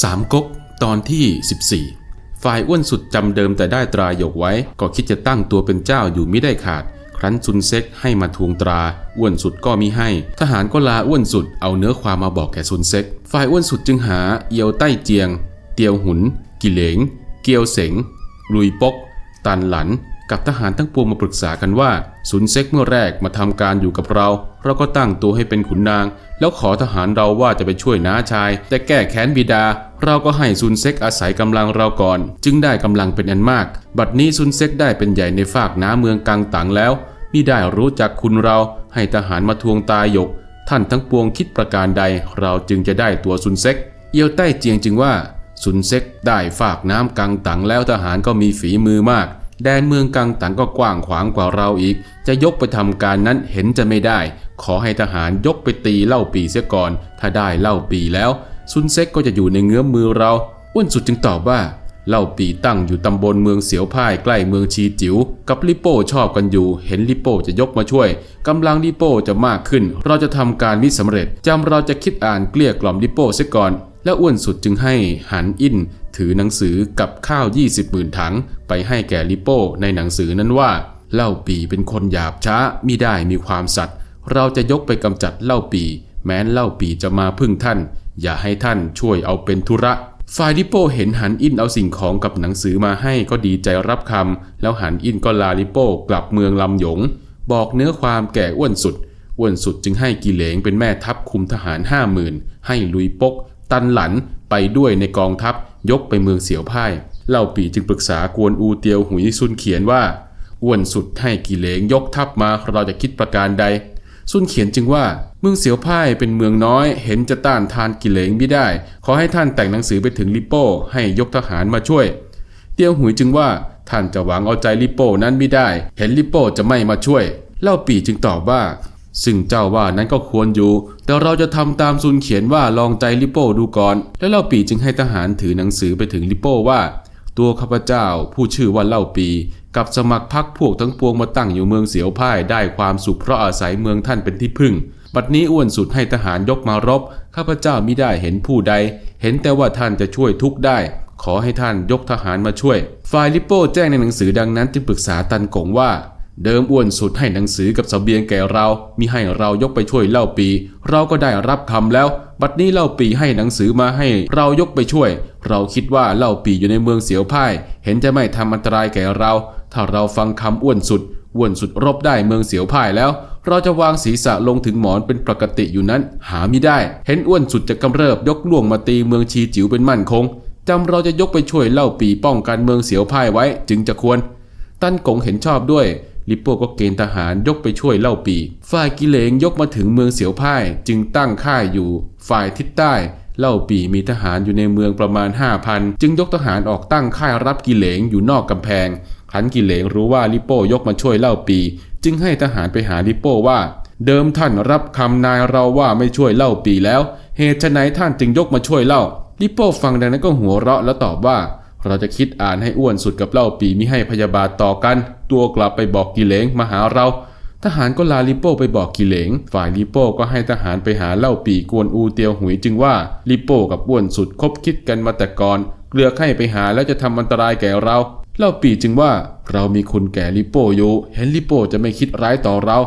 สามก๊กตอนที่ 14 ฝ่ายอ้วนสุดจำเดิมแต่ได้ตราหยกไว้ ก็คิดจะตั้งตัวเป็นเจ้าอยู่ไม่ได้ขาด ครั้นซุนเซ็กให้มาทวงตรา อ้วนสุดก็มิให้ ทหารก็ลาอ้วนสุดเอาเนื้อความมาบอกแก่ซุนเซ็ก ฝ่ายอ้วนสุดจึงหาเอียวใต้เจียง เตียวหุน กิเหลง เกียวเสงลุยปก ตันหลัน กับทหารทั้งปวงมาปรึกษากันว่าซุนเซ็กเมื่อแรกมาทำการอยู่กับเรา เราก็ตั้งตัวให้เป็นขุนนาง แล้วขอทหารเราว่าจะไปช่วยน้าชาย แต่แก้แค้นบิดา เราก็ให้ซุนเซ็กอาศัยกำลังเราก่อน จึงได้กำลังเป็นอันมาก บัดนี้ซุนเซ็กได้เป็นใหญ่ในฝากน้าเมืองกังตังแล้วมิได้รู้จักคุณเราให้ทหารมาทวงตายหยก ท่านทั้งปวงคิดประการใด เราจึงจะได้ตัวซุนเซ็กเอียวใต้เจียงจึงว่าซุนเซ็กได้ฝากน้ำกังตังแล้วทหารก็มีฝีมือมาก แดนเมืองกังตังก็กว้างขวางกว่าเราอีก จะยกไปทำการนั้นเห็นจะไม่ได้ ขอให้ทหารยกไปตีเล่าปีเสียก่อน ถ้าได้เล่าปีแล้ว ซุนเซ็กก็จะอยู่ในเงื้อมมือเราอ้วนสุดจึงตอบว่า เล่าปีตั้งอยู่ตำบลเมืองเสียวพ่ายใกล้เมืองชีจิ๋วกับลิโป้ชอบกันอยู่ เห็นลิโป้จะยกมาช่วยกำลังลิโป้จะมากขึ้น เราจะทำการมิสำเร็จจำเราจะคิดอ่านเกลี้ยกล่อมลิโป้เสียก่อน แล้วอ้วนสุดจึงให้หันอินถือหนังสือกับข้าว20หมื่นถัง ไปให้แก่ลิโป้ในหนังสือนั้นว่า เล่าปีเป็นคนหยาบช้ามิได้มีความสัตย์เราจะยกไปกำจัดเล่าปี แม้นเล่าปีจะมาพึ่งท่าน อย่าให้ท่านช่วยเอาเป็นธุระ ฝ่ายลิโป้เห็นหันอินเอาสิ่งของกับหนังสือมาให้ก็ดีใจรับคำแล้วหันอินก็ลาลิโป้กลับเมืองลำหยง บอกเนื้อความแก่อ้วนสุดอ้วนสุดจึงให้กิเหลงเป็นแม่ทัพคุมทหารห้าหมื่นให้ลุยปก ตันหลันไปด้วยในกองทัพยกไปเมืองเสียวพ่ายเล่าปีจึงปรึกษากวนอูเตียวหุยซุนเขียนว่าอ้วนสุดให้กิเลงยกทัพมาเราจะคิดประการใด ซุนเขียนจึงว่า เมืองเสียวพ่ายเป็นเมืองน้อย เห็นจะต้านทานกิเลงไม่ได้ ขอให้ท่านแต่งหนังสือไปถึงลิโป้ ให้ยกทหารมาช่วย เตียวหุยจึงว่าท่านจะหวังเอาใจลิโป้นั้นไม่ได้ เห็นลิโป้จะไม่มาช่วย เล่าปีจึงตอบว่า ซึ่งเจ้าว่านั้นก็ควรอยู่ แต่เราจะทำตามซุนเขียนว่าลองใจลิโป้ดูก่อน แล้วเล่าปีจึงให้ทหารถือหนังสือไปถึงลิโป้ว่า ตัวข้าพเจ้าผู้ชื่อว่าเล่าปีกับสมัครพักพวกทั้งปวงมาตั้งอยู่เมืองเสียวพ่ายได้ความสุขเพราะอาศัยเมืองท่านเป็นที่พึ่ง บัดนี้อ้วนสุดให้ทหารยกมารบ ข้าพเจ้ามิได้เห็นผู้ใด เห็นแต่ว่าท่านจะช่วยทุกได้ ขอให้ท่านยกทหารมาช่วย ฝ่ายลิโป้แจ้งในหนังสือดังนั้นจึงปรึกษาตันกงว่า เดิมอ้วนสุดให้หนังสือกับสเสบียงแก่เรา มิให้เรายกไปช่วยเล่าปี เราก็ได้รับคำแล้ว บัดนี้เล่าปีให้หนังสือมาให้ เรายกไปช่วย เราคิดว่าเล่าปีอยู่ในเมืองเสียวพ่าย เห็นจะไม่ทำอันตรายแก่เรา ถ้าเราฟังคำอ้วนสุดอ้วนสุดรบได้เมืองเสียวพ่ายแล้ว เราจะวางศีรษะลงถึงหมอนเป็นปกติอยู่นั้นหาไม่ได้ เห็นอ้วนสุดจะกำเริบยกล่วงมาตีเมืองชีจิ๋วเป็นมั่นคงจำเราจะยกไปช่วยเล่าปีป้องกันเมืองเสียวพ่ายไว้จึงจะควร ตั้นกงเห็นชอบด้วย ลิปโป้ก็เกณฑ์ทหารยกไปช่วยเล่าปี ฝ่ายกิเลงยกมาถึงเมืองเสียวพ่ายจึงตั้งค่ายอยู่ ฝ่ายทิศใต้ เล่าปีมีทหารอยู่ในเมืองประมาณ 5,000 จึงยกทหารออกตั้งค่ายรับกิเลงอยู่นอกกำแพงขันกิเลงรู้ว่าลิปโป้ยกมาช่วยเล่าปี จึงให้ทหารไปหาลิโป้ว่า เดิมท่านรับคำนายเราว่าไม่ช่วยเล่าปีแล้ว เหตุไฉนท่านจึงยกมาช่วยเล่าลิโป้ฟังดังนั้นก็หัวเราะแล้วตอบว่า เราจะคิดอ่านให้อ้วนสุดกับเล่าปีมิให้พยาบาทต่อกัน ตัวกลับไปบอกกิเลงมาหาเรา ทหารก็ลาลิโป้ไปบอกกิเลงฝ่ายลิโป้ก็ให้ทหารไปหาเล่าปีกวนอูเตียวหุยจึงว่าลิโป้กับอ้วนสุดคบคิดกันมาแต่ก่อนเกลือให้ไปหาแล้วจะทำอันตรายแก่เรา เล่าปีจึงว่าเรามีคุณแก่ลิโป้อยู่เห็นลิโป้จะไม่คิดร้ายต่อเรา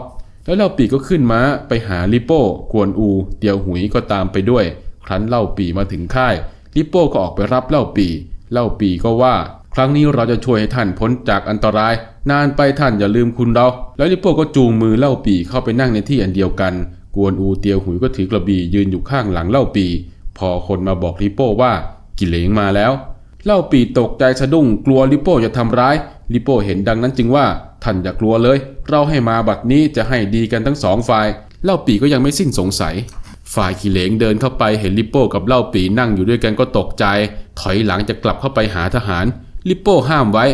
แล้วเล่าปีก็ขึ้นม้าไปหาลิโป้กวนอู เตียวหุยก็ตามไปด้วย ครั้นเล่าปีมาถึงค่าย ลิโป้ก็ออกไปรับเล่าปี เล่าปีก็ว่า ครั้งนี้เราจะช่วยให้ท่านพ้นจากอันตราย นานไปท่านอย่าลืมคุณเรา แล้วลิโป้ก็จูงมือเล่าปีเข้าไปนั่งในที่อันเดียวกัน กวนอูเตียวหุยก็ถือกระบี่ยืนอยู่ข้างหลังเล่าปี พอคนมาบอกลิโป้ว่ากิเลงมาแล้ว เล่าปีตกใจสะดุ้งกลัวลิโป้จะทำร้าย ลิโป้เห็นดังนั้นจึงว่าท่านอย่ากลัวเลย เราให้มาบัดนี้จะให้ดีกันทั้งสองฝ่าย เล่าปีก็ยังไม่สิ้นสงสัย ฝ่ายกิเหลงเดินเข้าไปเห็นลิโป้กับเล่าปีนั่งอยู่ด้วยกันก็ตกใจ ถอยหลังจะกลับเข้าไปหาทหาร ลิโป้ห้ามไว้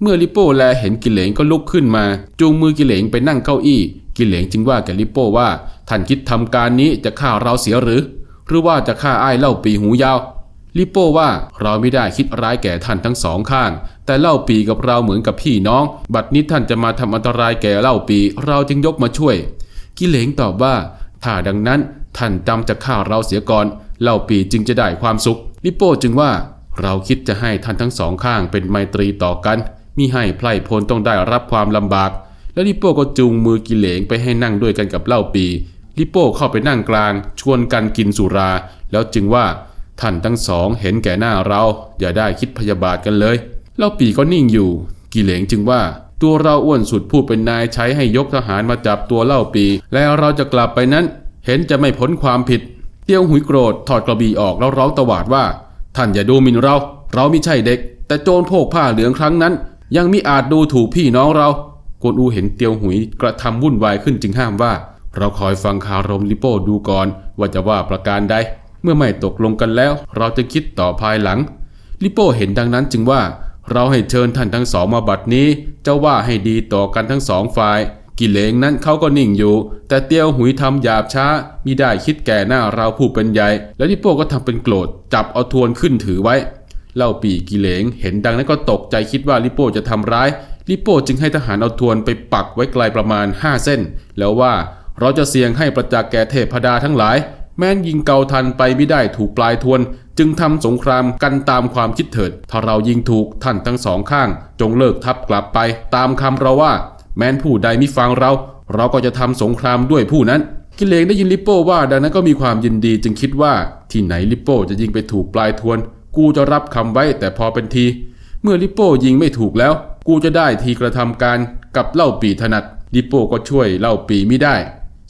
เมื่อลิโป้แลเห็นกิเหลงก็ลุกขึ้นมา จูงมือกิเหลงไปนั่งเก้าอี้ กิเหลงจึงว่าแกลิโป้ว่าท่านคิดทำการนี้จะฆ่าเราเสียหรือ หรือว่าจะฆ่าอ้ายเล่าปีหูยาว ลิโป้ว่าเราไม่ได้คิดร้ายแก่ท่านทั้งสองข้าง แต่เล่าปีกับเราเหมือนกับพี่น้อง บัดนี้ท่านจะมาทำอันตรายแก่เล่าปี เราจึงยกมาช่วย กิเหลงตอบว่า ถ้าดังนั้นท่านจำจะฆ่าเราเสียก่อน เล่าปีจึงจะได้ความสุข ลิโป้จึงว่าเราคิดจะให้ท่านทั้งสองข้างเป็นไมตรีต่อกันมิให้ไพร่พลต้องได้รับความลำบาก แล้วลิโป้ก็จูงมือกิเหลงไปให้นั่งด้วยกันกับเล่าปี ลิโป้เข้าไปนั่งกลาง ชวนกันกินสุรา แล้วจึงว่า ท่านทั้งสองเห็นแก่หน้าเรา อย่าได้คิดพยาบาทกันเลย เล่าปีก็นิ่งอยู่ กิเหลงจึงว่า ตัวเราอ้วนสุดผู้เป็นนายใช้ให้ยกทหารมาจับตัวเล่าปี แล้วเราจะกลับไปนั้น เห็นจะไม่พ้นความผิด เตี้ยวหุยโกรธถอดกระบี่ออกแล้วร้องตวาดว่า ท่านอย่าดูหมิ่นเรา เราไม่ใช่เด็ก แต่โจรโพกผ้าเหลืองครั้งนั้น ยังมิอาจดูถูกพี่น้องเรากวนอูเห็นเตียวหุยกระทำวุ่นวายขึ้นจึงห้ามว่า เราคอยฟังคารมลิโป้ดูก่อนว่าจะว่าประการใด เมื่อไม่ตกลงกันแล้ว เราจะคิดต่อภายหลัง ลิโป้เห็นดังนั้นจึงว่า เราให้เชิญท่านทั้งสองมาบัดนี้จะว่าให้ดีต่อกันทั้งสองฝ่ายกิเลงนั้นเขาก็นิ่งอยู่ แต่เตียวหุยทำหยาบช้ามิได้คิดแก่หน้าเราผู้เป็นใหญ่ แล้วลิโป้ก็ทำเป็นโกรธจับเอาทวนขึ้นถือไว้เล่าปีกิเลงเห็นดังนั้นก็ตกใจคิดว่าลิโป้จะทำร้าย ลิโป้จึงให้ทหารเอาทวนไปปักไว้ไกลประมาณ 5 เส้น แล้วว่าเราจะเสี่ยงให้ประจักษ์แก่เทพดาทั้งหลาย แม้นยิงเกาทันไปไม่ได้ถูกปลายทวน จึงทำสงครามกันตามความคิดเถิด ถ้าเรายิงถูกท่านทั้งสองข้าง จงเลิกทับกลับไปตามคำเราว่า แม้นผู้ใดมิฟังเรา เราก็จะทำสงครามด้วยผู้นั้น กิเลงได้ยินลิโป้ว่าดังนั้นก็มีความยินดีจึงคิดว่า ที่ไหนลิโป้จะยิงไปถูกปลายทวน กูจะรับคำไว้แต่พอเป็นที เมื่อลิโป้ยิงไม่ถูกแล้ว กูจะได้ทีกระทำการกับเล่าปีถนัดลิโป้ก็ช่วยเล่าปีไม่ได้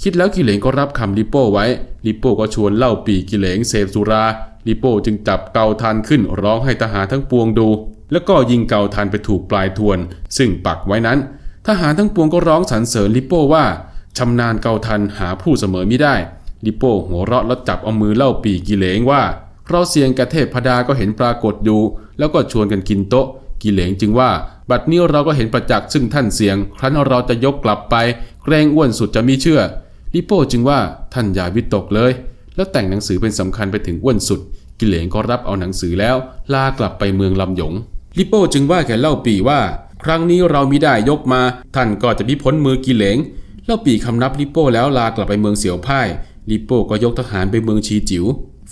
คิดแล้วกิเหลงก็รับคำลิโป้ไว้ ลิโป้ก็ชวนเล่าปีกิเหลงเสพสุรา ลิโป้จึงจับเกาทันขึ้นร้องให้ทหารทั้งปวงดู แล้วก็ยิงเกาทันไปถูกปลายทวน ซึ่งปักไว้นั้น ทหารทั้งปวงก็ร้องสรรเสริญลิโป้ว่าชำนาญเกาทันหาผู้เสมอไม่ได้ ลิโป้หัวเราะแล้วจับเอามือเล่าปีกิเหลงว่าเราเสียงกระเทพพดาก็เห็นปรากฏอยู่ แล้วก็ชวนกันกินโต๊ะ กิเหลงจึงว่า บัดนี้เราก็เห็นประจักษ์ซึ่งท่านเสียง ครั้นเราจะยกกลับไป เกรงอ้วนสุดจะมีเชื่อ ลิโป้จึงว่าท่านอย่าวิตกเลย แล้วแต่งหนังสือเป็นสำคัญไปถึงอ้วนสุด กิเลงก็รับเอาหนังสือแล้วลากลับไปเมืองลำหยงลิโป้จึงว่าแก่เล่าปีว่า ครั้งนี้เรามิได้ยกมา ท่านก็จะพิพ้นมือกิเลงเล่าปีคำนับลิโป้แล้วลากลับไปเมืองเสียวพ่ายลิโป้ก็ยกทหารไปเมืองชีจิ๋ว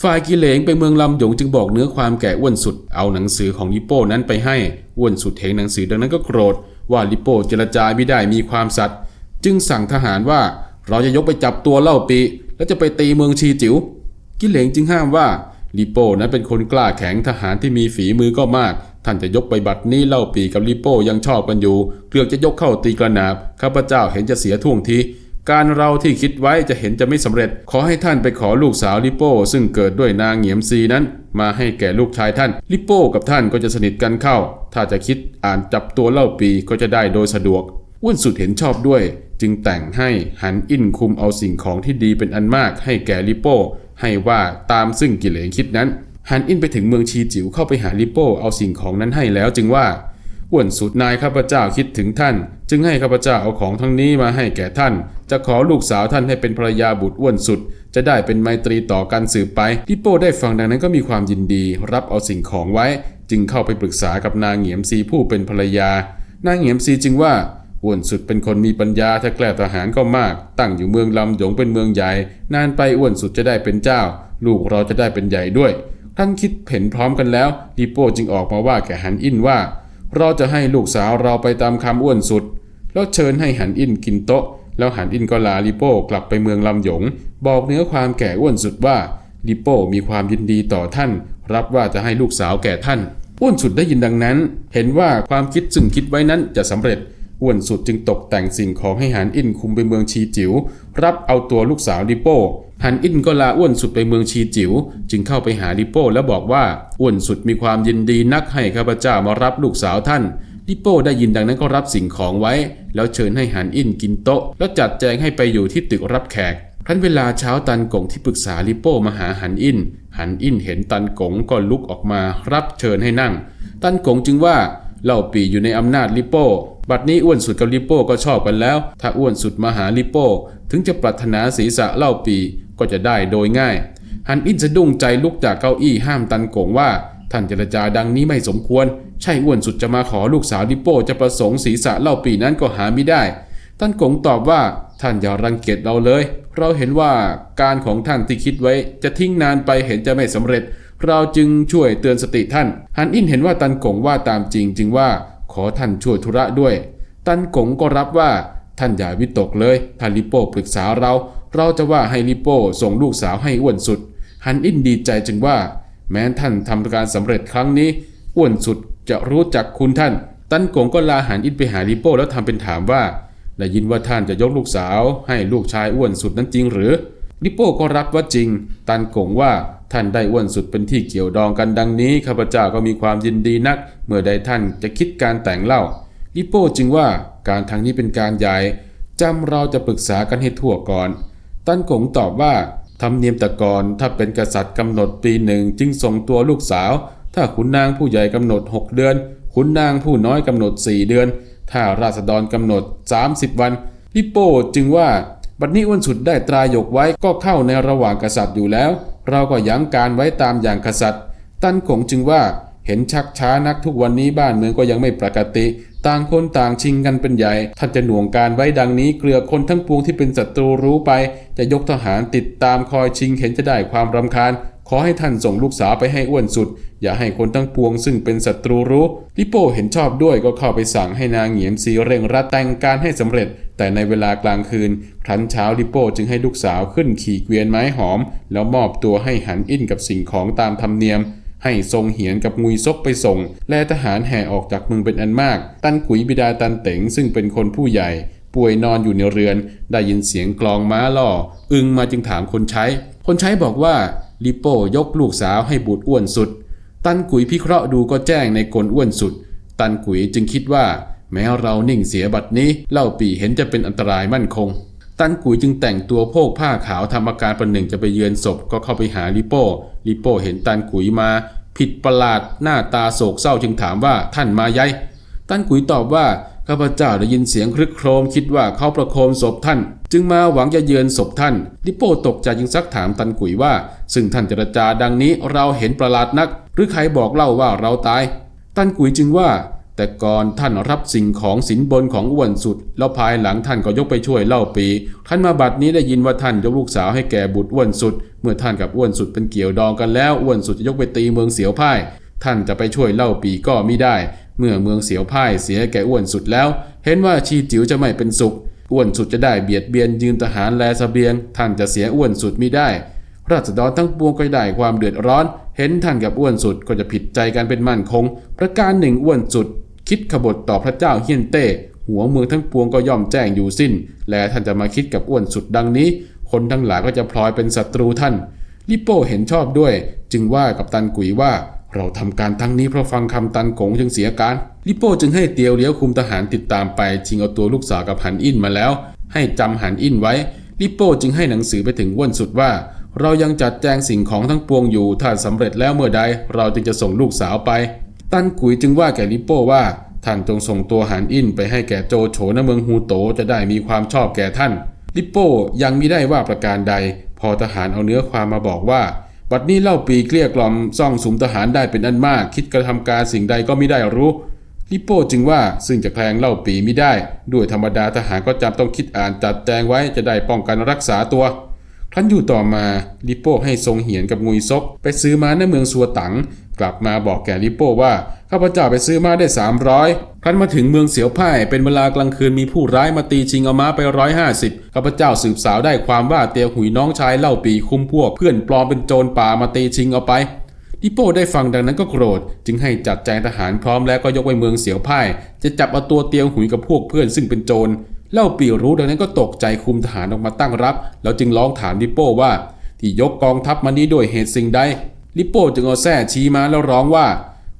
ฝ่ายกิเลงไปเมืองลำหยงจึงบอกเนื้อความแก่อ้วนสุด เอาหนังสือของลิโป้นั้นไปให้อ้วนสุดเห็นหนังสือดังนั้นก็โกรธ ว่าลิโป้เจรจาไม่ได้มีความสัตย์จึงสั่งทหารว่า เราจะยกไปจับตัวเล่าปี แล้วจะไปตีเมืองชีจิ๋วกิเหลงจึงห้ามว่าลิโป้นั้นเป็นคนกล้าแข็งทหารที่มีฝีมือก็มาก ท่านจะยกไปบัดนี้เล่าปีกับลิโป้ยังชอบกันอยู่เกือบจะยกเข้าตีกระนาบข้าพเจ้าเห็นจะเสียท่วงทีการเราที่คิดไว้จะเห็นจะไม่สำเร็จ ขอให้ท่านไปขอลูกสาวลิโป้ ซึ่งเกิดด้วยนางเหงียมซีนั้น มาให้แก่ลูกชายท่าน ลิโป้กับท่านก็จะสนิทกันเข้า ถ้าจะคิดอ่านจับตัวเล่าปีก็จะได้โดยสะดวก อ้วนสุดเห็นชอบด้วย จึงแต่งให้หันอินคุมเอาสิ่งของที่ดีเป็นอันมากให้แก่ลิโป้ ให้ว่าตามซึ่งกิเลงคิดนั้น หันอินไปถึงเมืองชีจิ๋วเข้าไปหาลิโป้เอาสิ่งของนั้นให้แล้วจึงว่าอ้วนสุดนายข้าพเจ้าคิดถึงท่าน จึงให้ข้าพเจ้าเอาของทั้งนี้มาให้แก่ท่าน จะขอลูกสาวท่านให้เป็นภรรยาบุตรอ้วนสุด จะได้เป็นไมตรีต่อกันสืบไปลิโป้ได้ฟังดังนั้นก็มีความยินดี รับเอาสิ่งของไว้ จึงเข้าไปปรึกษากับนางเหงียมซีผู้เป็นภรรยานางเหงียมซีจึงว่า อ้วนสุดเป็นคนมีปัญญาถ้าแกล้ทหารก็มาก ตั้งอยู่เมืองลำหยงเป็นเมืองใหญ่ นานไปอ้วนสุดจะได้เป็นเจ้า ลูกเราจะได้เป็นใหญ่ด้วยท่านคิดเห็นพร้อมกันแล้วลิโป้จึงออกมาว่าแก่หันอินว่า เราจะให้ลูกสาวเราไปตามคำอ้วนสุด แล้วเชิญให้หันอินกินโต๊ะ แล้วหันอินก็ลาลิโป้กลับไปเมืองลำหยง บอกเนื้อความแก่อ้วนสุดว่าลิโป้มีความยินดีต่อท่าน รับว่าจะให้ลูกสาวแก่ท่านอ้วนสุดได้ยินดังนั้น เห็นว่าความคิดซึ่งคิดไว้นั้นจะสำเร็จ อ้วนสุดจึงตกแต่งสิ่งของให้หันอินคุมไปเมืองชีจิ๋วรับเอาตัวลูกสาวลิโป้หันอินก็ลาอ้วนสุดไปเมืองชีจิ๋วจึงเข้าไปหาลิโป้แล้วบอกว่าอ้วนสุดมีความยินดีนักให้ข้าพเจ้ามารับลูกสาวท่านลิโป้ได้ยินดังนั้นก็รับสิ่งของไว้ แล้วเชิญให้หันอินกินโต๊ะ แล้วจัดแจงให้ไปอยู่ที่ตึกรับแขกครั้นเวลาเช้าตันกงที่ปรึกษาลิโป้มาหาหันอิน หันอินเห็นตันกงก็ลุกออกมารับเชิญให้นั่ง ตันกงจึงว่าเล่าปีอยู่ในอำนาจลิโป้ บัดนี้อ้วนสุดกับลิโป้ก็ชอบกันแล้ว ถ้าอ้วนสุดมาหาลิโป้ ถึงจะปรารถนาศีรษะเล่าปีก็จะได้โดยง่ายหันอินสะดุ้งใจลุกจากเก้าอี้ห้ามตันโกงว่า ท่านเจรจาดังนี้ไม่สมควร ใช่อ้วนสุดจะมาขอลูกสาวลิโป้จะประสงค์ศีรษะเล่าปีนั้นก็หาไม่ได้ ตันกงตอบว่าท่านอย่ารังเกียจเราเลย เราเห็นว่าการของท่านที่คิดไว้ จะทิ้งนานไปเห็นจะไม่สำเร็จ เราจึงช่วยเตือนสติท่าน ฮันอินเห็นว่าตันกงว่าตามจริงจึงว่า ขอท่านช่วยธุระด้วย ตันกงก็รับว่าท่านอย่าวิตกเลยถ้าลิโป้ปรึกษาเรา เราจะว่าให้ลิโป้ส่งลูกสาวให้อ้วนสุด ฮันอินดีใจจึงว่า แม้ท่านทำการสำเร็จครั้งนี้ อ้วนสุดจะรู้จักคุณท่าน ตันกงก็ลาฮันอินไปหาลิโป้แล้วทำเป็นถามว่าได้ยินว่าท่านจะยกลูกสาว ให้ลูกชายอ้วนสุดนั้นจริงหรือ ลิโป้ก็รับว่าจริง ตันกงว่า ท่านได้อ้วนสุดเป็นที่เกี่ยวดองกันดังนี้ข้าพเจ้าก็มีความยินดีนัก เมื่อใดท่านจะคิดการแต่งเล่าลิโป้จึงว่าการทางนี้เป็นการใหญ่จำเราจะปรึกษากันให้ทั่วก่อน ตันกงตอบว่าธรรมเนียมแตะกอนถ้าเป็นกษัตริย์กำหนดปีหนึ่งจึงส่งตัวลูกสาว ถ้าขุนนางผู้ใหญ่กำหนด 6 เดือน ขุนนางผู้น้อยกำหนด 4 เดือน ถ้าราษฎรกำหนด 30 วันลิโป้จึงว่าบัดนี้อ้วนสุดได้ตรายกไว้ก็เข้าในระหว่างกษัตริย์อยู่แล้ว เราก็ยั้งการไว้ตามอย่างกษัตริย์ ตันกงจึงว่าเห็นชักช้านักทุกวันนี้บ้านเมืองก็ยังไม่ปกติ ต่างคนต่างชิงกันเป็นใหญ่ ท่านจะหน่วงการไว้ดังนี้เกลือคนทั้งปวงที่เป็นศัตรูรู้ไป จะยกทหารติดตามคอยชิงเห็นจะได้ความรำคาญ ขอให้ท่านส่งลูกสาวไปให้อ้วนสุด อย่าให้คนทั้งปวงซึ่งเป็นศัตรูรู้ ลิโป้เห็นชอบด้วยก็เข้าไปสั่งให้นางเหงียมซีเร่งรัดแต่งการให้สำเร็จ แต่ในเวลากลางคืน ครั้นเช้าลิโป้จึงให้ลูกสาวขึ้นขี่เกวียนไม้หอม แล้วมอบตัวให้หันอินกับสิ่งของตามธรรมเนียม ให้ทรงเหียนกับงุยซกไปส่ง และทหารแห่ออกจากเมืองเป็นอันมาก ตันกุยบิดาตันเต๋งซึ่งเป็นคนผู้ใหญ่ป่วยนอนอยู่ในเรือน ได้ยินเสียงกลองม้าล่อ อึงมาจึงถามคนใช้ คนใช้บอกว่า ลิโป้ยกลูกสาวให้บุตรอ้วนสุด ตันกุยพิเคราะห์ดูก็แจ้งในกลอ้วนสุด ตันกุยจึงคิดว่า แม้เรานิ่งเสียบัดนี้เล่าปีเห็นจะเป็นอันตรายมั่นคง ตันกุยจึงแต่งตัวโพกผ้าขาวทำอาการประหนึ่งจะไปเยือนศพก็เข้าไปหาลิโป้ลิโป้เห็นตันกุยมา ผิดประหลาดหน้าตาโศกเศร้าจึงถามว่าท่านมายัยตันกุยตอบว่าข้าพเจ้าได้ยินเสียงครึกโครมคิดว่าเขาประโคมศพท่าน จึงมาหวังจะเยือนศพท่าน ลิโป้ตกใจจึงซักถามตันกุยว่า ซึ่งท่านเจรจาดังนี้เราเห็นประหลาดนัก หรือใครบอกเล่าว่าเราตาย ตันกุยจึงว่า แต่ก่อนท่านรับสิ่งของสินบนของอ้วนสุด แล้วภายหลังท่านก็ยกไปช่วยเล่าปี ท่านมาบัดนี้ได้ยินว่าท่านยกลูกสาวให้แก่บุตรอ้วนสุด เมื่อท่านกับอ้วนสุดเป็นเกี่ยวดองกันแล้วอ้วนสุดจะยกไปตีเมืองเสียวพ่าย ท่านจะไปช่วยเล่าปีก็มิได้ เมื่อเมืองเสียวพ่ายเสียแก่อ้วนสุดแล้ว เห็นว่าชีจิ๋วจะไม่เป็นสุข อ้วนสุดจะได้เบียดเบียนยืนทหารแลสเบียง ท่านจะเสียอ้วนสุดมิได้ ราษฎรทั้งปวงก็ได้ความเดือดร้อน เห็นท่านกับอ้วนสุดก็จะผิดใจกันเป็นมั่นคง ประการหนึ่งอ้วนสุด คิดขบฏต่อพระเจ้าเฮียนเต้หัวเมืองทั้งปวงก็ย่อมแจ้งอยู่สิ้น และท่านจะมาคิดกับอ้วนสุดดังนี้ คนทั้งหลายก็จะพลอยเป็นศัตรูท่าน ลิโป้เห็นชอบด้วย จึงว่ากับตันกุยว่า เราทำการทั้งนี้เพราะฟังคำตันกงจึงเสียการลิโป้จึงให้เตียวเลี้ยวคุมทหารติดตามไปชิงเอาตัวลูกสาวกับหันอินมาแล้ว ให้จำหันอินไว้ลิโป้จึงให้หนังสือไปถึงอ้นสุดว่า เรายังจัดแจงสิ่งของทั้งปวงอยู่ ถ้าสำเร็จแล้วเมื่อใด เราจึงจะส่งลูกสาวไป ตันกุยจึงว่าแก่ลิโป้ว่าท่านจงส่งตัวหันอินไปให้แก่โจโฉณเมืองฮูโตจะได้มีความชอบแก่ท่าน ลิโป้ยังมิได้ว่าประการใด พอทหารเอาเนื้อความมาบอกว่า บัดนี้เล่าปีเกลี้ยกล่อมซ่องสุมทหารได้เป็นอันมาก คิดกระทำการสิ่งใดก็ไม่ได้รู้ลิโป้จึงว่าซึ่งจะแคลงเล่าปีไม่ได้ ด้วยธรรมดาทหารก็จำต้องคิดอ่านจัดแจงไว้จะได้ป้องกันรักษาตัวครั้นอยู่ต่อมาลิโป้ให้ทรงเหียนกับงุยซกไปซื้อม้าในเมืองสัวตังกลับมาบอกแก่ลิโป้ว่า ข้าพเจ้าไปซื้อม้าได้ 300 ครั้นมาถึงเมืองเสียวไพ่เป็นเวลากลางคืนมีผู้ร้ายมาตีชิงเอาม้าไปร้อยห้าสิบข้าพเจ้าสืบสาวได้ความว่าเตียวหุยน้องชายเล่าปีคุมพวก เพื่อนปลอมเป็นโจรป่ามาตีชิงเอาไปลิโป้ได้ฟังดังนั้นก็โกรธ จึงให้จัดแจงทหารพร้อมแล้วก็ยกไปเมืองเสียวไพ่จะจับเอาตัวเตียวหุยกับพวกเพื่อนซึ่งเป็นโจรเล่าปีรู้ดังนั้นก็ตกใจคุมทหารออกมาตั้งรับ แล้วจึงร้องถามลิโป้ว่า ที่ยกกองทัพมานี้ด้วยเหตุสิ่งใดลิโป้จึงเอาแส้ชี้มาแล้วร้องว่า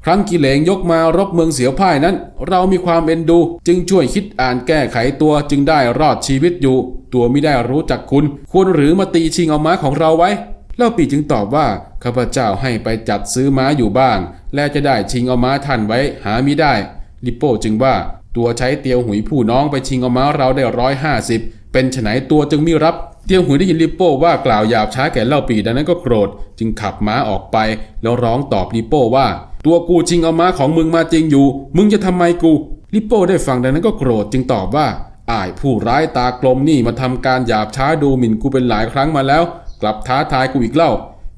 ครั้งกิเลงยกมารบเมืองเสียวพ่ายนั้น เรามีความเอ็นดู จึงช่วยคิดอ่านแก้ไขตัวจึงได้รอดชีวิตอยู่ ตัวไม่ได้รู้จักคุณ ควรหรือมาตีชิงเอาม้าของเราไว้เล่าปีจึงตอบว่าข้าพเจ้าให้ไปจัดซื้อม้าอยู่บ้าง และจะได้ชิงเอาม้าท่านไว้หามิได้ ลิโป้จึงว่าตัวใช้เตียวหุยผู้น้องไปชิงเอาม้าเราได้ร้อยห้าสิบเป็นไฉนตัวจึงไม่รับเตียวหุยได้ยินลิโป้ว่ากล่าวหยาบช้าแก่เล่าปีดังนั้นก็โกรธ จึงขับม้าออกไป แล้วร้องตอบลิโป้ว่า ตัวกูชิงเอาม้าของมึงมาจริงอยู่ มึงจะทำไมกูลิโป้ได้ฟังดังนั้นก็โกรธจึงตอบว่าอ้ายผู้ร้ายตากลมนี่มาทำการหยาบช้าดูหมิ่นกูเป็นหลายครั้งมาแล้ว กลับท้าทายกูอีกเล่า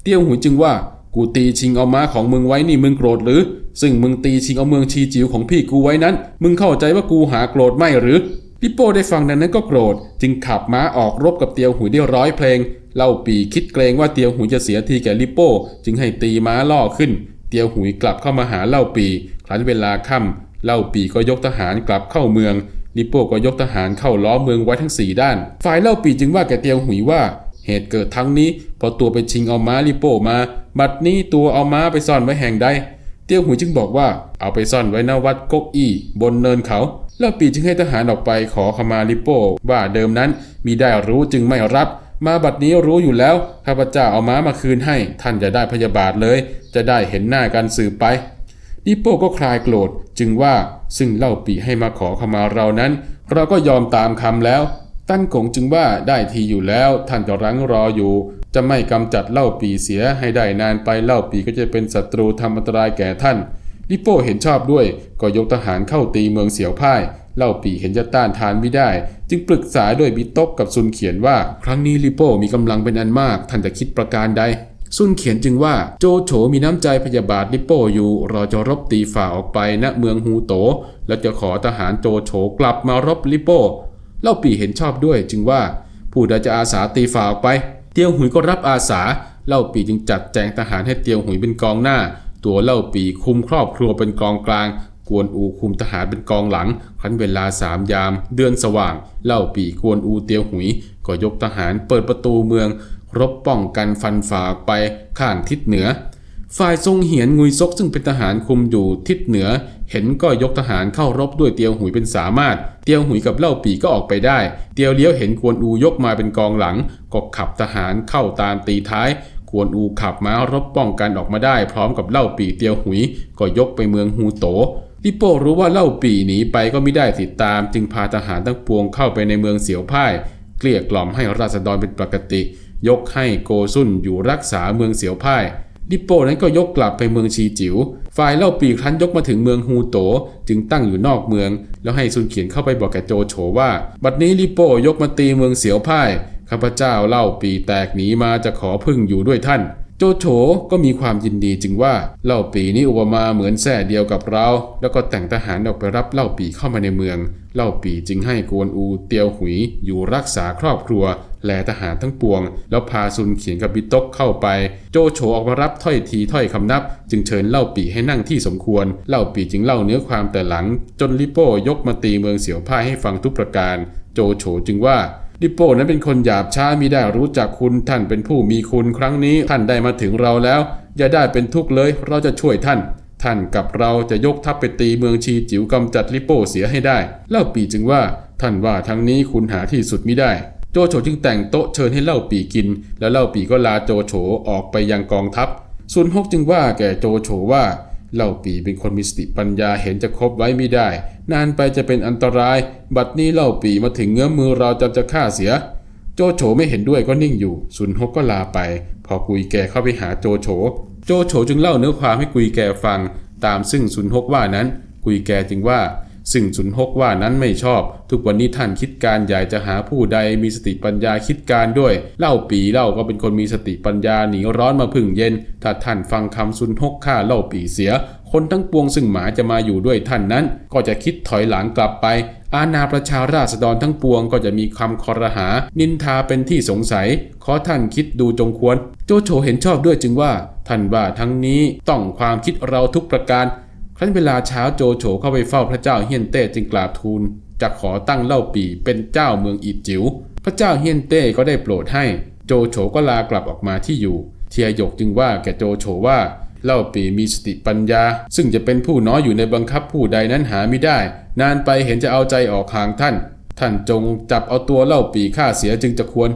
เตี้ยวหุยจึงว่ากูตีชิงเอาม้าของมึงไว้นี่มึงโกรธหรือ ซึ่งมึงตีชิงเอาเมืองชีจิ๋วของพี่กูไว้นั้น มึงเข้าใจว่ากูหาโกรธไม่หรือลิโป้ได้ฟังดังนั้นก็โกรธ จึงขับม้าออกรบกับเตียวหุยได้ร้อยเพลงเล่าปีคิดเกรงว่าเตียวหุยจะเสียทีแก่ลิโป้ จึงให้ตีม้าล่อขึ้น เตียวหุยกลับเข้ามาหาเล่าปี ครั้นเวลาค่ำเล่าปีก็ยกทหารกลับเข้าเมืองลิโป้ก็ยกทหารเข้าล้อมเมืองไว้ทั้งสี่ด้าน ฝ่ายเล่าปีจึงว่าแกเตียวหุยว่า เหตุเกิดทั้งนี้พอตัวไปชิงเอาม้าลิโป้มา บัดนี้ตัวเอาม้าไปซ่อนไว้แห่งใด เตียวหุยจึงบอกว่า เอาไปซ่อนไว้หน้าวัดกกอี้บนเนินเขา เล่าปีจึงให้ทหารออกไปขอขมาลิโป้ว่าเดิมนั้นมีได้รู้จึงไม่รับ มาบัดนี้รู้อยู่แล้วข้าพเจ้าเอาม้ามาคืนให้ ท่านจะได้พยาบาทเลย จะได้เห็นหน้ากันสืบไปลิโป้ก็คลายโกรธจึงว่าซึ่งเล่าปีให้มาขอขมาเรานั้น เราก็ยอมตามคำแล้ว ตั้นกงจึงว่าได้ทีอยู่แล้ว ท่านจะรั้งรออยู่ จะไม่กำจัดเล่าปีเสียให้ได้นานไปเล่าปีก็จะเป็นศัตรูทำอันตรายแก่ท่านลิโป้เห็นชอบด้วย ก็ยกทหารเข้าตีเมืองเสียวพ่าย เล่าปีเห็นจะต้านทานไม่ได้ จึงปรึกษาด้วยบิตกกับซุนเขียนว่า ครั้งนี้ลิโป้มีกำลังเป็นอันมากท่านจะคิดประการใดซุนเขียนจึงว่าโจโฉมีน้ำใจพยาบาทลิโป้อยู่เราจะรบตีฝ่าออกไปณเมืองฮูโต แล้วจะขอทหารโจโฉกลับมารบลิโป้เล่าปีเห็นชอบด้วยจึงว่า ผู้ใดจะอาสาตีฝ่าออกไป เตียวหุยก็รับอาสา เล่าปีจึงจัดแจงทหารให้เตียวหุยเป็นกองหน้า ตัวเล่าปีคุมครอบครัวเป็นกองกลาง กวนอูคุมทหารเป็นกองหลังครั้นเวลาสามยาม เดือนสว่าง เล่าปีกวนอูเตียวหุย ก็ยกทหารเปิดประตูเมือง รบป้องกันฟันฝ่าไปข้างทิศเหนือ ฝ่ายทรงเหียนงุยซกซึ่งเป็นทหารคุมอยู่ทิศเหนือ เห็นก็ยกทหารเข้ารบด้วยเตียวหุยเป็นสามารถ เตียวหุยกับเล่าปีก็ออกไปได้ เตียวเลี้ยวเห็นกวนอูยกมาเป็นกองหลัง ก็ขับทหารเข้าตามตีท้ายกวนอูขับม้ารบป้องกันออกมาได้ พร้อมกับเล่าปีเตียวหุย ก็ยกไปเมืองฮูโต ลิโป้รู้ว่าเล่าปีหนีไปก็ไม่ได้ติดตาม จึงพาทหารทั้งปวงเข้าไปในเมืองเสียวพ่าย เกลี้ยกล่อมให้ราษฎรเป็นปกติ ยกให้โกซุนอยู่รักษาเมืองเสียวพ่ายลิโป้นั้นก็ยกกลับไปเมืองชีจิว๋ว ฝ่ายเล่าปีครั้นยกมาถึงเมืองฮูโต จึงตั้งอยู่นอกเมือง แล้วให้ซุนเขียนเข้าไปบอกแกโจโฉว่า บัดนี้ลิโป้ยกมาตีเมืองเสียวพ่าย ข้าพเจ้าเล่าปีแตกหนีมาจะขอพึ่งอยู่ด้วยท่าน โจโฉก็มีความยินดีจึงว่าเล่าปีนี้อุปมาเหมือนแส่เดียวกับเรา แล้วก็แต่งทหารออกไปรับเล่าปีเข้ามาในเมือง เล่าปีจึงให้กวนอูเตียวหุยอยู่รักษาครอบครัว แลทหารทั้งปวง แล้วพาซุนเขียนกับบิตกเข้าไป โจโฉออกมารับถ้อยทีถ้อยคำนับ จึงเชิญเล่าปีให้นั่งที่สมควร เล่าปีจึงเล่าเนื้อความแต่หลัง จนลิโป้ยกมาตีเมืองเสียวพ่ายให้ฟังทุกประการ โจโฉจึงว่า ลิโป้นั้นเป็นคนหยาบช้ามิได้รู้จักคุณท่านเป็นผู้มีคุณครั้งนี้ท่านได้มาถึงเราแล้ว อย่าได้เป็นทุกข์เลย เราจะช่วยท่าน ท่านกับเราจะยกทัพไปตีเมืองชีจิ๋วกำจัดลิโป้เสียให้ได้ เล่าปีจึงว่าท่านว่าทั้งนี้คุณหาที่สุดมิได้ โจโฉจึงแต่งโต๊ะเชิญให้เล่าปีกิน แล้วเล่าปีก็ลาโจโฉออกไปยังกองทัพซุนฮกจึงว่าแก่โจโฉว่า เล่าปีเป็นคนมีสติปัญญาเห็นจะคบไว้ไม่ได้ นานไปจะเป็นอันตราย บัดนี้เล่าปีมาถึงเงื้อมมือเราจำจะฆ่าเสีย โจโฉไม่เห็นด้วยก็นิ่งอยู่ซุนฮกก็ลาไป พอกุยแกเข้าไปหาโจโฉ โจโฉจึงเล่าเนื้อความให้กุยแกฟัง ตามซึ่งซุนฮกว่านั้น กุยแกจึงว่า ซึ่งซุนฮกว่านั้นไม่ชอบ ทุกวันนี้ท่านคิดการใหญ่จะหาผู้ใดมีสติปัญญาคิดการด้วย เล่าปีเล่าก็เป็นคนมีสติปัญญาหนีร้อนมาพึ่งเย็น ถ้าท่านฟังคำซุนฮกฆ่าเล่าปีเสีย คนทั้งปวงซึ่งหมาจะมาอยู่ด้วยท่านนั้น ก็จะคิดถอยหลังกลับไปอาณาประชาราษฎรทั้งปวงก็จะมีคำคอรหา นินทาเป็นที่สงสัย ขอท่านคิดดูจงควร โจโฉเห็นชอบด้วยจึงว่า ท่านว่าทั้งนี้ต้องความคิดเราทุกประการ ครั้นเวลาเช้าโจโฉเข้าไปเฝ้าพระเจ้าเฮียนเต้จึงกราบทูลจะขอตั้งเล่าปีเป็นเจ้าเมืองอีจิ๋วพระเจ้าเฮียนเต้ก็ได้โปรดให้ โจโฉก็ลากลับออกมาที่อยู่ เทียหยกจึงว่าแก่โจโฉว่าเล่าปีมีสติปัญญา ซึ่งจะเป็นผู้น้อยอยู่ในบังคับผู้ใดนั้นหาไม่ได้ นานไปเห็นจะเอาใจออกห่างท่าน ท่านจงจับเอาตัวเล่าปีฆ่าเสียจึงจะควร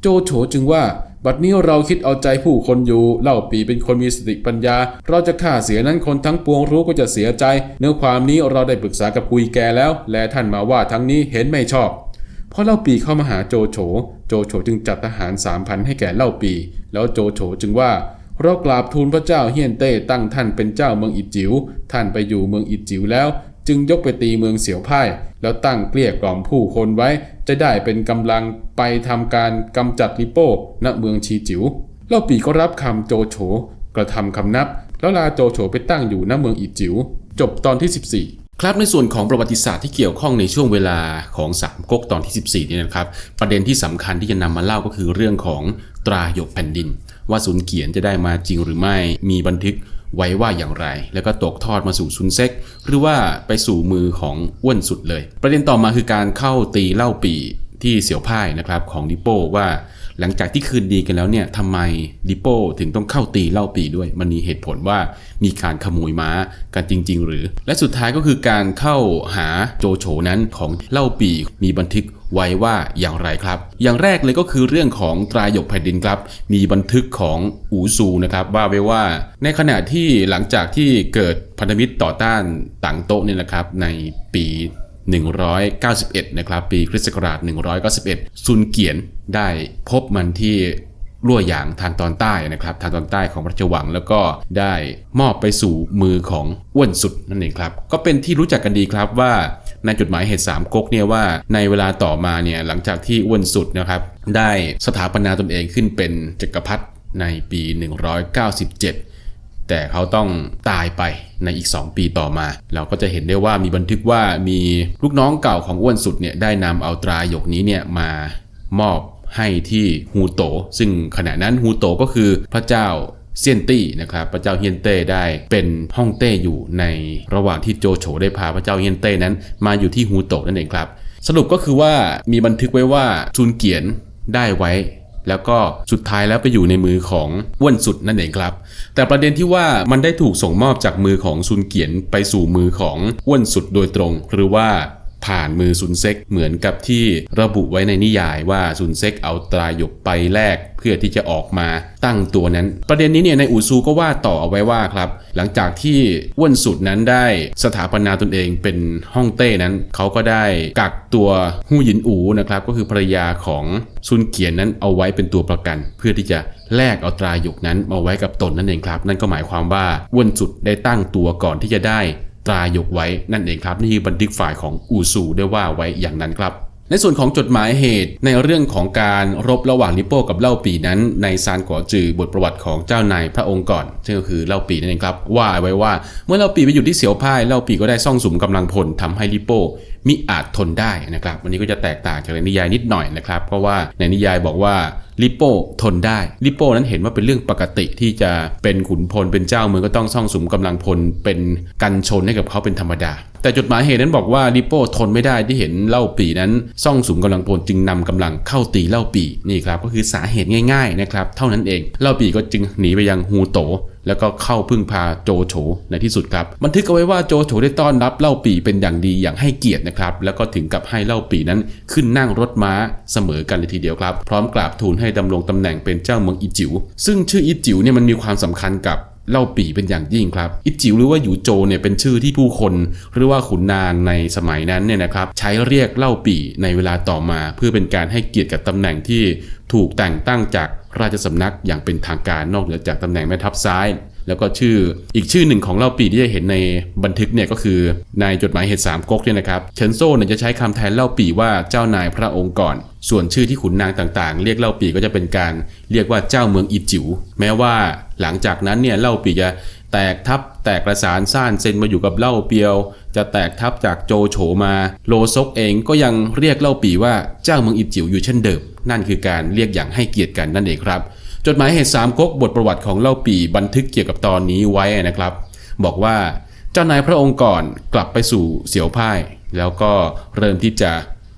โจโฉจึงว่า บัดนี้เราคิดเอาใจผู้คนอยู่เล่าปีเป็นคนมีสติปัญญา เราจะฆ่าเสียนั้นคนทั้งปวงรู้ก็จะเสียใจ เนื้อความนี้เราได้ปรึกษากับกุยแกแล้ว และท่านมาว่าทั้งนี้เห็นไม่ชอบพอเล่าปีเข้ามาหาโจโฉ โจโฉจึงจัดทหารสามพันให้แก่เล่าปี แล้วโจโฉจึงว่า เรากราบทูลพระเจ้าเฮียนเต้ตั้งท่านเป็นเจ้าเมืองอิจิ๋วท่านไปอยู่เมืองอิจิ๋วแล้ว จึงยกไปตีเมืองเสียวไพ่แล้วตั้งเกลี้ยกล่อมผู้คนไว้ จะได้เป็นกำลังไปทำการกำจัดลิโป้ณเมืองชีจิ๋วเล่าปีก็รับคำโจโฉกระทำคำนับ แล้วลาโจโฉไปตั้งอยู่ณเมืองอีจิ๋วจบตอนที่ 14ครับในส่วนของประวัติศาสตร์ที่เกี่ยวข้องในช่วงเวลาของสามก๊กตอนที่ 14นี่นะครับ ประเด็นที่สำคัญที่จะนำมาเล่าก็คือเรื่องของตราหยกแผ่นดิน ว่าซุนเกียนจะได้มาจริงหรือไม่มีบันทึก ไว้ว่าอย่างไร แล้วก็ตกทอดมาสู่ซุนเซ็ก หรือว่าไปสู่มือของอ้วนสุดเลย ประเด็นต่อมาคือการเข้าตีเล่าปีที่เสี่ยวพ่ายนะครับของดิโป้ว่าหลังจากที่คืนดีกันแล้วเนี่ยทำไมดิโป้ถึงต้องเข้าตีเล่าปีด้วย มันมีเหตุผลว่ามีการขโมยม้ากันจริง ๆ หรือ และสุดท้ายก็คือการเข้าหาโจโฉนั้นของเล่าปีมีบันทึก ไว้ว่าอย่างไรครับ อย่างแรกเลยก็คือเรื่องของตรายกแผ่นดินครับ มีบันทึกของอูซูนะครับว่าไว้ว่า ในขณะที่หลังจากที่เกิดพันธมิตรต่อต้านต่างโต๊ะเนี่ยนะครับในปี191 นะครับ ปีคริสต์ศักราช 191 ซุนเกียนได้พบมันที่รั่วหยางทางตอนใต้นะครับ ทางตอนใต้ของพระราชวัง แล้วก็ได้มอบไปสู่มือของอ้วนสุดนั่นเองครับ ก็เป็นที่รู้จักกันดีครับว่า ในจดหมายเหตุสามก๊กเนี่ยว่าในเวลาต่อมาเนี่ยหลังจากที่อ้วนสุดนะครับได้สถาปนาตนเองขึ้นเป็นจักรพรรดิในปี 197แต่เขาต้องตายไปในอีก 2 ปีต่อมา เราก็จะเห็นได้ว่ามีบันทึกว่ามีลูกน้องเก่าของอ้วนสุดเนี่ยได้นำเอาตราหยกนี้เนี่ยมามอบให้ที่ฮูโต ซึ่งขณะนั้นฮูโตก็คือพระเจ้า เซียนตี้นะครับพระเจ้าเฮียนเต้ได้เป็นฮ่องเต้อยู่ในระหว่างที่โจโฉได้พาพระเจ้าเฮียนเต้นั้น มาอยู่ที่ฮูโตนั่นเองครับ สรุปก็คือว่ามีบันทึกไว้ว่าชุนเกียนได้ไว้ แล้วก็สุดท้ายแล้วไปอยู่ในมือของอ้วนสุดนั่นเองครับ แต่ประเด็นที่ว่ามันได้ถูกส่งมอบจากมือของซุนเกียนไปสู่มือของอ้วนสุดโดยตรง หรือว่า ผ่านมือซุนเซ็กเหมือนกับที่ระบุไว้ในนิยายว่าซุนเซ็กเอาตราหยกไปแลกเพื่อที่จะออกมาตั้งตัวนั้น ประเด็นนี้เนี่ยในอูซูก็ว่าต่อเอาไว้ว่าครับ หลังจากที่อ้วนสุดนั้นได้สถาปนาตนเองเป็นฮ่องเต้นั้น เขาก็ได้กักตัวฮู้หยินอูนะครับ ก็คือภรรยาของซุนเกียนนั้นเอาไว้เป็นตัวประกัน เพื่อที่จะแลกเอาตราหยกนั้นมาไว้กับตนนั่นเองครับ นั่นก็หมายความว่าอ้วนสุดได้ตั้งตัวก่อนที่จะได้ ตรายกไว้นั่นเองครับ นี่คือบันทึกฝ่ายของอูซูได้ว่าไว้อย่างนั้นครับในส่วนของจดหมายเหตุในเรื่องของการรบระหว่างลิโป้กับเล่าปีนั้น ในซานก่อจือบทประวัติของเจ้านายพระองค์ก่อนซึ่งก็คือเล่าปีนั่นเองครับว่าไว้ว่าเมื่อเล่าปีไปอยู่ที่เสียวพ่ายเล่าปีก็ได้ซ่องสุมกำลังพลทำให้ลิโป้ มิอาจทนได้นะครับวันนี้ก็จะแตกต่างจากในนิยายนิดหน่อยนะครับ เพราะว่าในนิยายบอกว่าลิโป้ทนได้ลิโป้นั้นเห็นว่าเป็นเรื่องปกติที่จะเป็นขุนพลเป็นเจ้าเมืองก็ต้องซ่องสุมกำลังพลเป็นกันชนให้กับเขาเป็นธรรมดา แต่จดหมายเหตุนั้นบอกว่าลิโป้ทนไม่ได้ที่เห็นเล่าปีนั้นซ่องสุมกำลังพลจึงนำกำลังเข้าตีเล่าปีนี่ครับก็คือสาเหตุง่ายๆนะครับเท่านั้นเองเล่าปีก็จึงหนีไปยังฮูโต แล้วก็เข้าพึ่งพาโจโฉในที่สุดครับบันทึกเอาไว้ว่าโจโฉได้ต้อนรับเล่าปีเป็นอย่างดีอย่างให้เกียรตินะครับแล้วก็ถึงกับให้เล่าปีนั้นขึ้นนั่งรถม้าเสมอกันเลยทีเดียวครับ พร้อมกราบทูลให้ดำรงตำแหน่งเป็นเจ้าเมืองอิจิว ซึ่งชื่ออิจิวเนี่ยมันมีความสำคัญกับเล่าปีเป็นอย่างยิ่งครับ อิจิวหรือว่าหยูโจเนี่ยเป็นชื่อที่ผู้คน หรือว่าขุนนางในสมัยนั้นเนี่ยนะครับใช้เรียกเล่าปีในเวลาต่อมา เพื่อเป็นการให้เกียรติกับตำแหน่งที่ถูกแต่งตั้งจาก ราชสำนักอย่างเป็นทางการนอกเหนือจากตำแหน่งแม่ทัพซ้าย แล้วก็ชื่ออีกชื่อหนึ่งของเล่าปีที่จะเห็นในบันทึกเนี่ยก็คือในจดหมายเหตุสามก๊กเนี่ยนะครับเฉินโซ่เนี่ยจะใช้คำแทนเล่าปีว่าเจ้านายพระองค์ก่อน ส่วนชื่อที่ขุนนางต่างๆ เรียกเล่าปีก็จะเป็นการเรียกว่าเจ้าเมืองอีจิ๋วแม้ว่าหลังจากนั้นเนี่ยเล่าปีจะ แตกทับแตกประสานซ่านเซนมาอยู่กับเล่าเปียว จะแตกทับจากโจโฉมา โลซกเองก็ยังเรียกเล่าปีว่าเจ้าเมืองอีจิ๋วอยู่เช่นเดิม นั่นคือการเรียกอย่างให้เกียรติกันนั่นเองครับ จดหมายเหตุสามก๊กบทประวัติของเล่าปีบันทึกเกี่ยวกับตอนนี้ไว้นะครับ บอกว่าเจ้านายพระองค์ก่อนกลับไปสู่เสียวพ่าย แล้วก็เริ่มที่จะ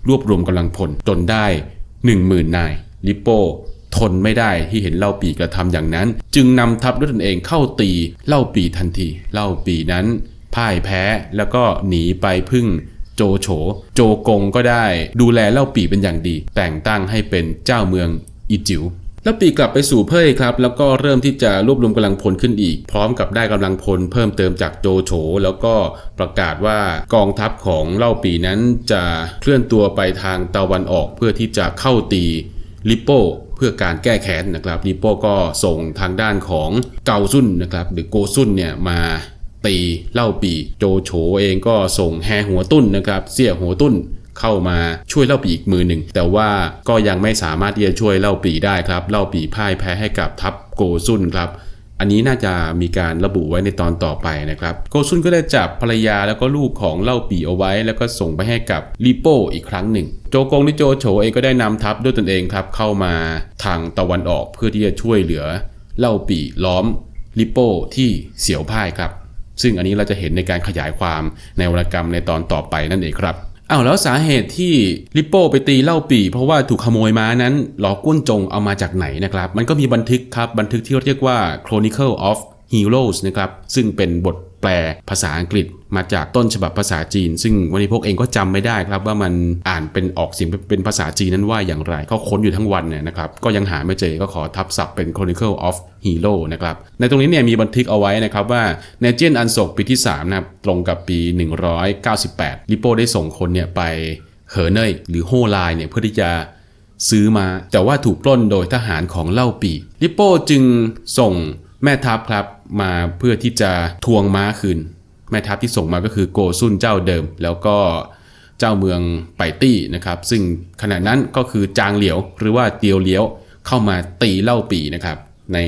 รวบรวมกำลังพลจนได้ 1 0,000นายลิโป้ ทนไม่ได้ที่เห็นเล่าปีกระทำอย่างนั้น จึงนำทัพด้วยตนเองเข้าตีเล่าปีทันที เล่าปีนั้นพ่ายแพ้แล้วก็หนีไปพึ่งโจโฉ โจกงก็ได้ดูแลเล่าปีเป็นอย่างดี แต่งตั้งให้เป็นเจ้าเมืองอีจิวแล้วปีกลับไปสู่เพ่ยครับ แล้วก็เริ่มที่จะรวบรวมกำลังพลขึ้นอีก พร้อมกับได้กำลังพลเพิ่มเติมจากโจโฉ แล้วก็ประกาศว่ากองทัพของเล่าปีนั้นจะเคลื่อนตัวไปทางตะวันออกเพื่อที่จะเข้าตีลิโป เพื่อการแก้แค้นนะครับลิโป้ก็ส่งทางด้านของเกาซุนนะครับหรือโกซุนเนี่ยมาตีเล่าปีโจโฉเองก็ส่งแฮหัวตุ้นนะครับเสี่ยหัวตุ้นเข้ามาช่วยเล่าปีอีกมือหนึ่ง แต่ว่าก็ยังไม่สามารถที่จะช่วยเล่าปีได้ครับ เล่าปีพ่ายแพ้ให้กับทัพโกซุนครับ อันนี้น่าจะมีการระบุไว้ในตอนต่อไปนะครับ โกซุนก็ได้จับภรรยาแล้วก็ลูกของเล่าปีเอาไว้ แล้วก็ส่งไปให้กับลิโป้อีกครั้งหนึ่ง โจกงหรือโจโฉเองก็ได้นำทัพด้วยตนเองครับ เข้ามาทางตะวันออกเพื่อที่จะช่วยเหลือเล่าปีล้อมลิโป้ที่เสียวพ่ายครับ ซึ่งอันนี้เราจะเห็นในการขยายความในวรรณกรรมในตอนต่อไปนั่นเองครับ อ้าวแล้วสาเหตุที่ลิปโป้ไปตีเล่าปีเพราะว่าถูกขโมยม้านั้นหลอกุ้นจงเอามาจากไหนนะครับ มันก็มีบันทึกครับ บันทึกที่เรียกว่า Chronicle of Heroes นะครับ ซึ่งเป็นบท แปลภาษาอังกฤษมาจากต้นฉบับภาษาจีน ซึ่งวันนี้พวกเองก็จำไม่ได้ครับว่ามันอ่านเป็นออกเสียงเป็นภาษาจีนนั้นว่าอย่างไร เขาค้นอยู่ทั้งวันเนี่ยนะครับก็ยังหาไม่เจอก็ขอทับศัพท์เป็น Chronicle of Hero นะครับในตรงนี้เนี่ยมีบันทึกเอาไว้นะครับว่าในเจียนอันศกปีที่3นะครับตรงกับปี 198 ลิโป้ได้ส่งคนเนี่ยไปเหอเนยหรือโฮไลเนี่ยเพื่อที่จะซื้อมา แต่ว่าถูกปล้นโดยทหารของเล่าปีลิโป้จึงส่ง แม่ทัพครับมาเพื่อที่จะทวงม้าคืน แม่ทัพที่ส่งมาก็คือโกซุนเจ้าเดิม แล้วก็เจ้าเมืองไปตี้นะครับ ซึ่งขณะนั้นก็คือจางเหลียวหรือว่าเตียวเลี้ยวเข้ามาตีเล่าปีนะครับใน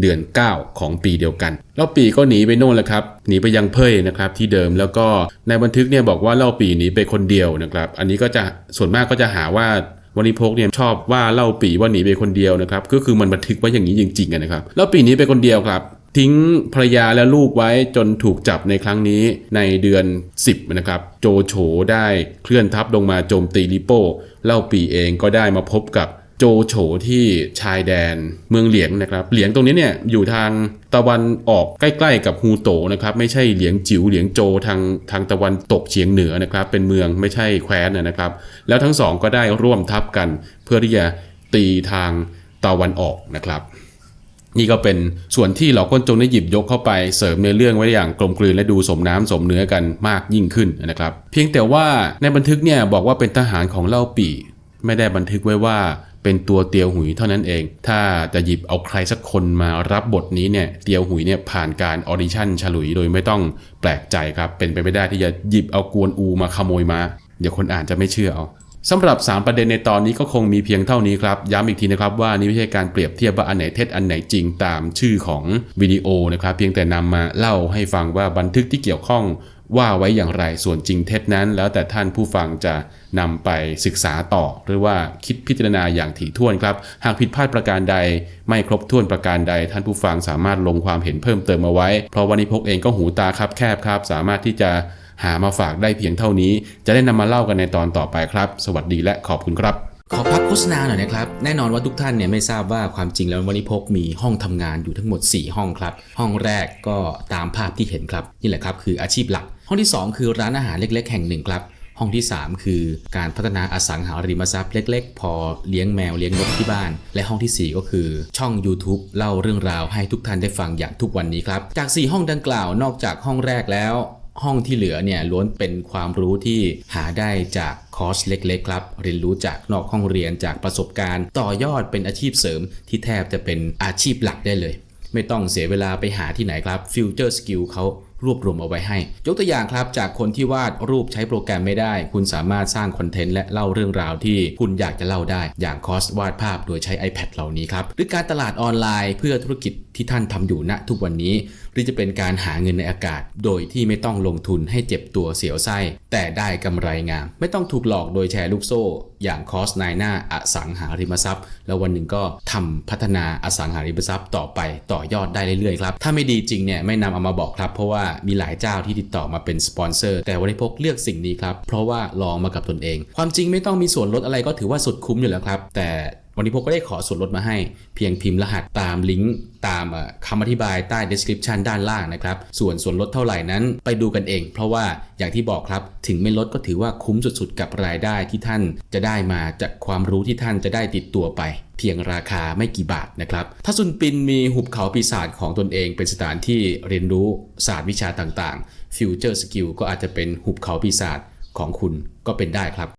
เดือน 9 ของปีเดียวกัน เล่าปีก็หนีไปโน่นแล้วครับหนีไปยังเพยนะครับที่เดิมแล้วก็ในบันทึกเนี่ยบอกว่าเล่าปีหนีไปคนเดียวนะครับ อันนี้ก็จะส่วนมากก็จะหาว่า วันนี้พกเนี่ยชอบว่าเล่าปีว่าหนีไปคนเดียวนะครับ ก็คือมันบันทึกไว้อย่างนี้จริงๆนะครับเล่าปีหนีไปคนเดียวครับ ทิ้งภรรยาและลูกไว้จนถูกจับในครั้งนี้ในเดือน 10นะครับ โจโฉได้เคลื่อนทัพลงมาโจมตีลิโป้เล่าปีเองก็ได้มาพบกับ โจโฉที่ชายแดนเมืองเหลียงนะครับเหลียงตรงนี้เนี่ยอยู่ทางตะวันออกใกล้ ๆ กับฮูโตนะครับไม่ใช่เหลียงจิ๋วเหลียงโจทางทางตะวันตกเฉียงเหนือนะครับเป็นเมืองไม่ใช่แคว้นนะครับ แล้วทั้งสองก็ได้ร่วมทัพกัน เพื่อที่จะตีทางตะวันออกนะครับ นี่ก็เป็นส่วนที่เหล่าก้นจงได้หยิบยกเข้าไปเสริมในเรื่องไว้อย่างกลมกลืนและดูสมน้ำสมเนื้อกันมากยิ่งขึ้นนะครับ เพียงแต่ว่าในบันทึกเนี่ยบอกว่าเป็นทหารของเล่าปี่ไม่ได้บันทึกไว้ว่า เป็นตัวเตียวหุยเท่านั้นเอง ถ้าจะหยิบเอาใครสักคนมารับบทนี้เนี่ยเตียวหุยเนี่ยผ่านการออดิชั่นฉลุยโดยไม่ต้องแปลกใจครับ เป็นไปไม่ได้ที่จะหยิบเอากวนอูมาขโมยมา เดี๋ยวคนอ่านจะไม่เชื่อเอาสำหรับ 3 ประเด็นในตอนนี้ก็คงมีเพียงเท่านี้ครับ ย้ำอีกทีนะครับว่านี่ไม่ใช่การเปรียบเทียบว่าอันไหนเท็จอันไหนจริงตามชื่อของวิดีโอนะครับ เพียงแต่นำมาเล่าให้ฟังว่าบันทึกที่เกี่ยวข้องว่าไว้อย่างไรส่วนจริงเท็จนั้น แล้วแต่ท่านผู้ฟังจะ นำไปศึกษาต่อ หรือว่าคิดพิจารณาอย่างถี่ถ้วนครับ หากผิดพลาดประการใด ไม่ครบถ้วนประการใด ท่านผู้ฟังสามารถลงความเห็นเพิ่มเติมมาไว้ เพราะวันนี้พกเองก็หูตาครับแคบครับ สามารถที่จะหามาฝากได้เพียงเท่านี้ จะได้นำมาเล่ากันในตอนต่อไปครับ สวัสดีและขอบคุณครับขอพักโฆษณาหน่อยนะครับ แน่นอนว่าทุกท่านเนี่ยไม่ทราบว่าความจริงแล้ววันนี้พกมีห้องทำงานอยู่ทั้งหมด 4 ห้องครับ ห้องแรกก็ตามภาพที่เห็นครับ นี่แหละครับคืออาชีพหลัก ห้องที่ 2 คือร้านอาหารเล็ก ๆ แห่งหนึ่งครับ ห้องที่ 3 คือการพัฒนาอสังหาริมทรัพย์เล็ก ๆ พอเลี้ยงแมวเลี้ยงนกที่บ้าน และห้องทีสี่ 4 ก็คือช่อง YouTube เล่าเรื่องราวให้ทุกท่านได้ฟังอย่างทุกวันนี้ครับ จาก 4 ห้องดังกล่าวนอกจากห้องแรกแล้วห้องที่เหลือเนี่ยล้วนเป็นความรู้ที่หาได้จากคอร์สเล็กๆครับ เรียนรู้จากนอกห้องเรียนจากประสบการณ์ ต่อยอดเป็นอาชีพเสริมที่แทบจะเป็นอาชีพหลักได้เลย ไม่ต้องเสียเวลาไปหาที่ไหนครับ Future Skill เขารวบรวมเอาไว้ให้ ยกตัวอย่างครับจากคนที่วาดรูปใช้โปรแกรมไม่ได้ คุณสามารถสร้างคอนเทนต์และเล่าเรื่องราวที่คุณอยากจะเล่าได้ อย่างคอสวาดภาพโดยใช้ iPad เหล่านี้ครับ หรือการตลาดออนไลน์เพื่อธุรกิจที่ท่านทำอยู่ณทุกวันนี้ หรือจะเป็นการหาเงินในอากาศ โดยที่ไม่ต้องลงทุนให้เจ็บตัวเสียวไส้ แต่ได้กำไรงาม ไม่ต้องถูกหลอกโดยแชร์ลูกโซ่ อย่างคอสนายหน้าอสังหาริมทรัพย์ แล้ววันหนึ่งก็ทำพัฒนาอสังหาริมทรัพย์ต่อไปต่อยอดได้เรื่อยๆครับถ้าไม่ดีจริงเนี่ยไม่นำเอามาบอกครับเพราะว่ามีหลายเจ้าที่ติดต่อมาเป็นสปอนเซอร์แต่วันนี้พกเลือกสิ่งนี้ครับ เพราะว่าลองมากับตนเอง ความจริงไม่ต้องมีส่วนลดอะไรก็ถือว่าสุดคุ้มอยู่แล้วครับ แต่ วันนี้พกก็ได้ขอส่วนลดมาให้เพียงพิมพ์รหัสตามลิงก์ตามคำอธิบายใต้ description ด้านล่างนะครับ ส่วนส่วนลดเท่าไหร่นั้นไปดูกันเอง เพราะว่าอย่างที่บอกครับ ถึงไม่ลดก็ถือว่าคุ้มสุดๆ กับรายได้ที่ท่านจะได้มาจากความรู้ที่ท่านจะได้ติดตัวไป เพียงราคาไม่กี่บาทนะครับถ้าซุนปินมีหุบเขาปีศาจของตนเอง เป็นสถานที่เรียนรู้ศาสตร์วิชาต่างๆ Future Skill ก็อาจจะเป็นหุบเขาปีศาจของคุณก็เป็นได้ครับ